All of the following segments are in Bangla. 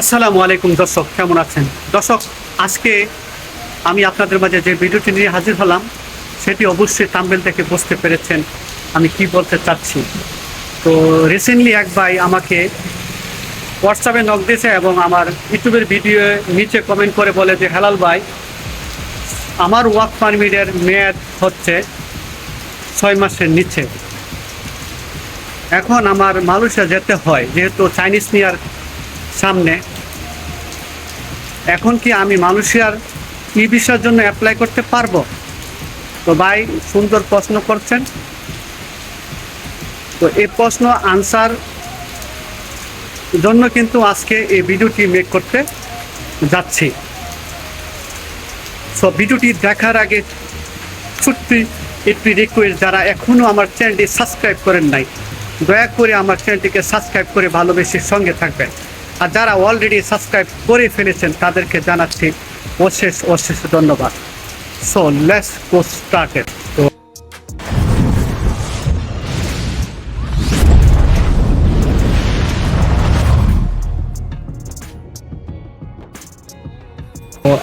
আসসালামু আলাইকুম দর্শক, কেমন আছেন? দর্শক, আজকে আমি আপনাদের মাঝে যে ভিডিওটি নিয়ে হাজির হলাম, সেটি অবশ্যই তাম্বেল থেকে বুঝতে পেরেছেন আমি কি বলতে চাচ্ছি। তো রিসেন্টলি এক ভাই আমাকে হোয়াটসঅ্যাপে নক দিয়েছে এবং আমার ইউটিউবের ভিডিও নিচে কমেন্ট করে বলে যে, হেলাল ভাই, আমার ওয়ার্ক পারমিটের মেয়াদ হচ্ছে ছয় মাসের নিচে। এখন আমার মালয়েশিয়া যেতে হয়, যেহেতু চাইনিজ নিয়ার সামনে। এখন কি আমি মালয়েশিয়ার ই ভিসার জন্য অ্যাপ্লাই করতে পারব? তো ভাই, সুন্দর প্রশ্ন করছেন। তো এই প্রশ্ন আনসার জন্য কিন্তু আজকে এই ভিডিওটি মেক করতে যাচ্ছি। সো ভিডিওটি দেখার আগে ছোট্ট একটি রিকোয়েস্ট যারা এখনও আমার চ্যানেলটি সাবস্ক্রাইব করেন নাই, দয়া করে আমার চ্যানেলটিকে সাবস্ক্রাইব করে ভালোবেসে সঙ্গে থাকবেন। আর যারা অলরেডি সাবস্ক্রাইব করে ফেলেছেন, তাদেরকে জানাচ্ছি অশেষ অশেষ ধন্যবাদ। সো লেটস গো স্টার্টেড তো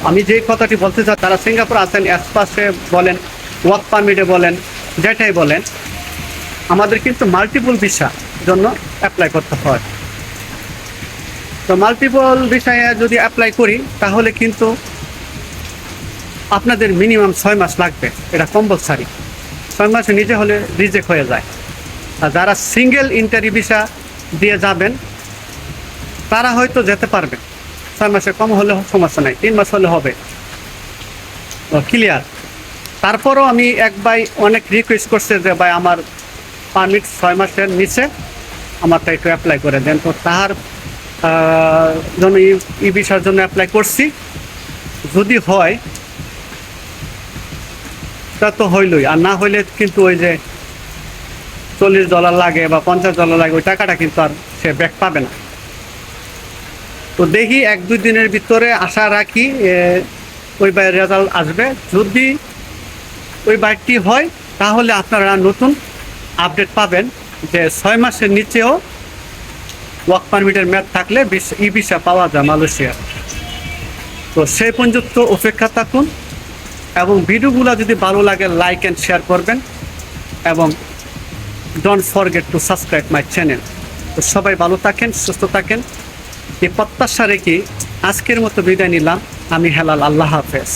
আমি যে কথাটি বলতে চাই, তারা সিঙ্গাপুর আছেন অ্যাসপাসে বলেন ওয়ার্ক পারমিটে বলেন, যেটাই বলেন, আমাদের কিন্তু মাল্টিপল ভিসা জন্য অ্যাপ্লাই করতে হয়। তো মাল্টিপল বিষয়ে যদি অ্যাপ্লাই করি তাহলে কিন্তু আপনাদের মিনিমাম ছয় মাস লাগবে। এটা কম্পালসারি ছয় মাসে নিজে হলে রিজেক্ট হয়ে যায়। আর যারা সিঙ্গেল ইন্টারি ভিসা দিয়ে যাবেন তারা হয়তো যেতে পারবে। ছয় মাসে কম হলে সমস্যা নাই তিন মাস হলে হবে। ক্লিয়ার তারপরও আমি এক ভাই অনেক রিকোয়েস্ট করছে যে ভাই আমার পারমিট ছয় মাসের নিচে আমারটা একটু অ্যাপ্লাই করে দেন। তো আহ, জন্য ই ভিসার জন্য অ্যাপ্লাই করছি। যদি হয়, তা তো হইলই। আর না হইলে কিন্তু ওই যে চল্লিশ ডলার লাগে বা পঞ্চাশ ডলার লাগে, ওই টাকাটা কিন্তু আর সে ব্যাক পাবে না। তো দেখি এক দুই দিনের ভিতরে আশা রাখি ওই বাইয়ের রেজাল্ট আসবে। যদি ওই বাইকটি হয়, তাহলে আপনারা নতুন আপডেট পাবেন যে ছয় মাসের নিচেও ওয়ার্ক পারমিটের ম্যাপ থাকলে ই ভিসা পাওয়া যায় মালয়েশিয়া। তো সেই পর্যন্ত অপেক্ষা থাকুন এবং ভিডিওগুলো যদি ভালো লাগে লাইক অ্যান্ড শেয়ার করবেন এবং don't forget to subscribe my channel তো সবাই ভালো থাকেন, সুস্থ থাকেন। এই প্রত্যাশা রেখে আজকের মতো বিদায় নিলাম। আমি হেলাল, আল্লাহ হাফেজ।